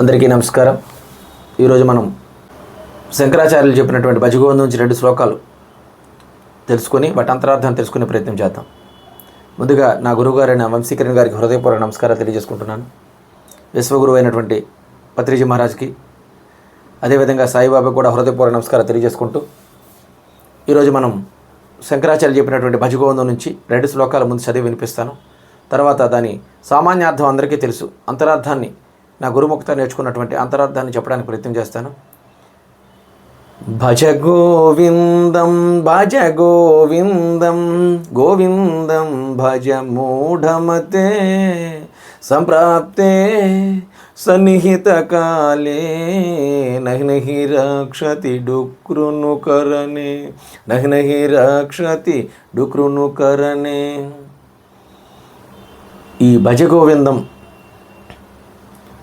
అందరికీ నమస్కారం. ఈరోజు మనం శంకరాచార్యులు చెప్పినటువంటి భజగోవిందం నుంచి రెండు శ్లోకాలు తెలుసుకొని వాటి అంతరార్థాన్ని తెలుసుకునే ప్రయత్నం చేద్దాం. ముందుగా నా గురువుగారైన వంశీకరణ్ గారికి హృదయపూర్వక నమస్కారాలు తెలియజేసుకుంటున్నాను. విశ్వగురువు అయినటువంటి పత్రిజీ మహారాజ్కి అదేవిధంగా సాయిబాబా కూడా హృదయపూర్వక నమస్కారాలు తెలియజేసుకుంటూ ఈరోజు మనం శంకరాచార్య చెప్పినటువంటి భజగోవిందం నుంచి రెండు శ్లోకాల ముందు చదివి వినిపిస్తాను. తర్వాత దాని సామాన్యార్థం అందరికీ తెలుసు. అంతరార్థాన్ని నా గురుముఖత నేర్చుకున్నటువంటి అంతరార్థాన్ని చెప్పడానికి ప్రయత్నం చేస్తాను. భజ గోవిందం భజ గోవిందం గోవిందం భజ మూఢమతే సంప్రాప్తే సన్నిహిత కాలే నహి నహి డుక్రును కరణే నహి నహి డుక్రును కరణే. ఈ భజ గోవిందం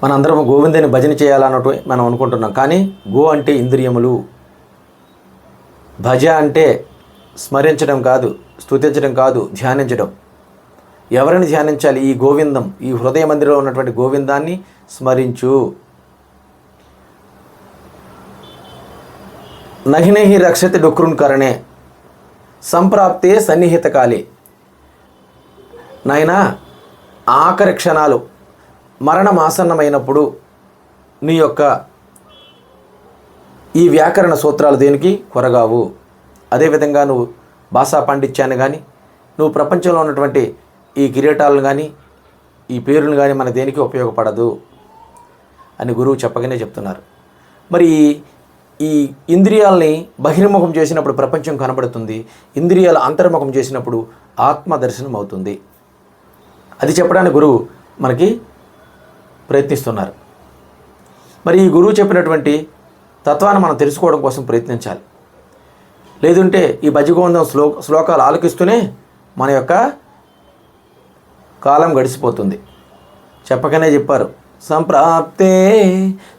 మనందరం గోవిందని భజన చేయాలన్నట్టు మనం అనుకుంటున్నాం. కానీ గో అంటే ఇంద్రియములు. భజ అంటే స్మరించడం కాదు స్తుతించడం కాదు ధ్యానించడం. ఎవరిని ధ్యానించాలి? ఈ గోవిందం. ఈ హృదయ మందిరంలో ఉన్నటువంటి గోవిందాన్ని స్మరించు. నహినహి రక్షతి డుక్రున్ కరణే. సంప్రాప్తే సన్నిహిత కాలే. నాయనా ఆఖరి క్షణాలు మరణం ఆసన్నమైనప్పుడు నీ యొక్క ఈ వ్యాకరణ సూత్రాలు దేనికి? కొరగావు. అదేవిధంగా నువ్వు భాషా పాండిత్యాన్ని కానీ నువ్వు ప్రపంచంలో ఉన్నటువంటి ఈ కిరీటాలను కానీ ఈ పేరును కానీ మన దేనికి ఉపయోగపడదు అని గురువు చెప్పగానే చెప్తున్నారు. మరి ఈ ఇంద్రియాలని బహిర్ముఖం చేసినప్పుడు ప్రపంచం కనబడుతుంది ఇంద్రియాలు అంతర్ముఖం చేసినప్పుడు ఆత్మ దర్శనం అవుతుంది అది చెప్పడానికి గురువు మనకి ప్రయత్నిస్తున్నారు. మరి ఈ గురువు చెప్పినటువంటి తత్వాన్ని మనం తెలుసుకోవడం కోసం ప్రయత్నించాలి. లేదంటే ఈ భజగోవిందం శ్లో శ్లోకాలు ఆలకిస్తూనే మన యొక్క కాలం గడిచిపోతుంది. చెప్పకనే చెప్పారు. సంప్రాప్తే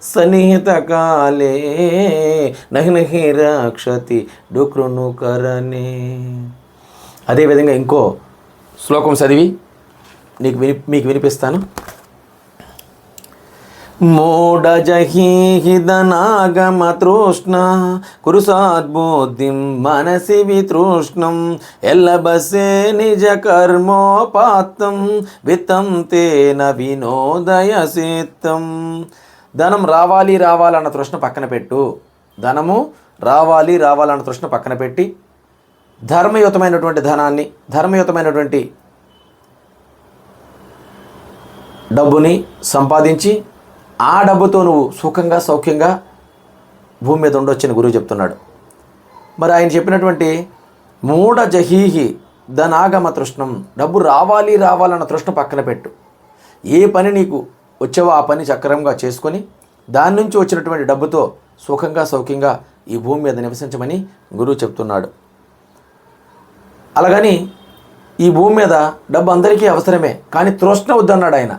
సన్నిహిత కాలే నహి నహి రాక్షతి డుక్రును కరణే. అదేవిధంగా ఇంకో శ్లోకం చదివి నీకు విని మీకు వినిపిస్తాను. మూఢజహీహిదనాగమతృష్ణ కురుసాద్బుద్ధిం మనసి వితృష్ణం ఎల్లబసే నిజ కర్మోపాత్తం విత్తం తేన వినోదయ సిత్తం ధనం రావాలి రావాలన్న తృష్ణ పక్కన పెట్టు. ధనము రావాలి రావాలన్న తృష్ణ పక్కన పెట్టి ధర్మయుతమైనటువంటి ధనాన్ని ధర్మయుతమైనటువంటి డబ్బుని సంపాదించి ఆ డబ్బుతో నువ్వు సుఖంగా సౌఖ్యంగా భూమి మీద ఉండొచ్చని గురువు చెప్తున్నాడు. మరి ఆయన చెప్పినటువంటి మూఢ జహీహి ధనాగమ తృష్ణం డబ్బు రావాలి రావాలన్న తృష్ణ పక్కన పెట్టు. ఏ పని నీకు వచ్చావో ఆ పని చక్రంగా చేసుకొని దాని నుంచి వచ్చినటువంటి డబ్బుతో సుఖంగా సౌఖ్యంగా ఈ భూమి మీద నివసించమని గురువు చెప్తున్నాడు. అలాగని ఈ భూమి మీద డబ్బు అందరికీ అవసరమే కానీ తృష్ణ వద్దన్నాడు ఆయన.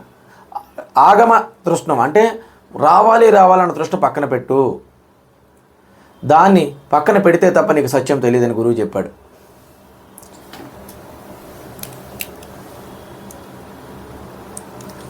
ఆగమ తృష్ణం అంటే రావాలి రావాలన్న తృష్ణ పక్కన పెట్టు. దాన్ని పక్కన పెడితే తప్ప నీకు సత్యం తెలియదని గురువు చెప్పాడు.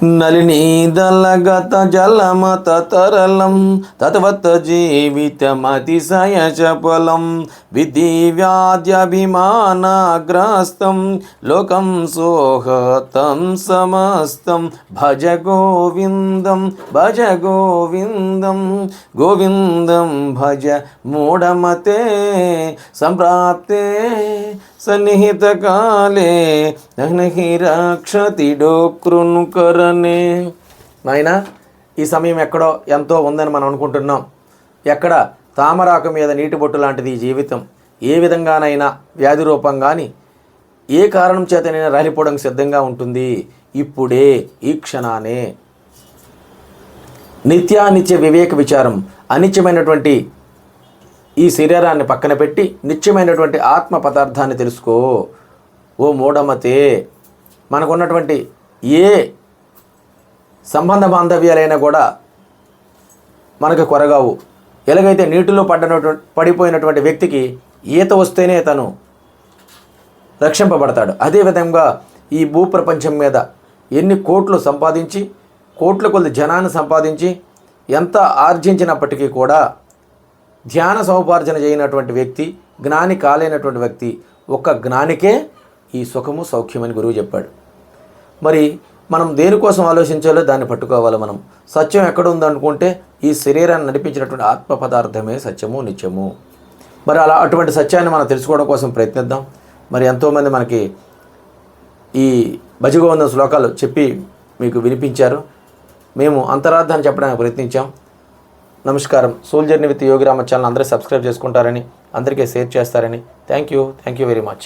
నలినీదలగత జలమత తరలం తత్వత్ జీవితమతిశయ చపలం. విధి వ్యాధ్యభిమానాగ్రస్తం లోకం సోహతం సమస్తం. భజ గోవిందం భజ గోవిందం గోవిందం భజ మూఢమతే సంప్రాప్తే. సన్నిహితకాలే కాలే నహి రక్షతి డోకృనుకరణే నాయన ఈ సమయం ఎక్కడో ఎంతో ఉందని మనం అనుకుంటున్నాం. ఎక్కడ తామరాకు మీద నీటి బొట్టు లాంటిది ఈ జీవితం. ఏ విధంగానైనా వ్యాధి రూపం కానీ ఏ కారణం చేతనైనా రాలిపోవడానికి సిద్ధంగా ఉంటుంది. ఇప్పుడే ఈ క్షణానే. నిత్యానిత్య వివేక విచారం అనిత్యమైనటువంటి ఈ శరీరాన్ని పక్కన పెట్టి నిత్యమైనటువంటి ఆత్మ పదార్థాన్ని తెలుసుకో. ఓ మూఢమతే మనకున్నటువంటి ఏ సంబంధ బాంధవ్యాలైనా కూడా మనకు కొరగావు. ఎలాగైతే నీటిలో పడ్డనటువంటి పడిపోయినటువంటి వ్యక్తికి ఈత వస్తేనే తను రక్షింపబడతాడు. అదేవిధంగా ఈ భూప్రపంచం మీద ఎన్ని కోట్లు సంపాదించి కోట్ల కొద్ది జనాన్ని సంపాదించి ఎంత ఆర్జించినప్పటికీ కూడా ధ్యాన సముపార్జన చేయనటువంటి వ్యక్తి జ్ఞాని కాలేనటువంటి వ్యక్తి ఒక్క జ్ఞానికే ఈ సుఖము సౌఖ్యమని గురువు చెప్పాడు. మరి మనం దేనికోసం ఆలోచించాలో దాన్ని పట్టుకోవాలి మనం. సత్యం ఎక్కడ ఉందనుకుంటే ఈ శరీరాన్ని నడిపించినటువంటి ఆత్మ పదార్థమే సత్యము నిత్యము. మరి అలా అటువంటి సత్యాన్ని మనం తెలుసుకోవడం కోసం ప్రయత్నిద్దాం. మరి ఎంతోమంది మనకి ఈ భజగోవిందం శ్లోకాలు చెప్పి మీకు వినిపించారు. మేము అంతరార్థాన్ని చెప్పడానికి ప్రయత్నించాం. నమస్కారం. సోల్జర్ని విత్ యోగిరామ ఛానల్ అందరూ సబ్స్క్రైబ్ చేసుకుంటారని అందరికీ షేర్ చేస్తారని. Thank you. Thank you very much.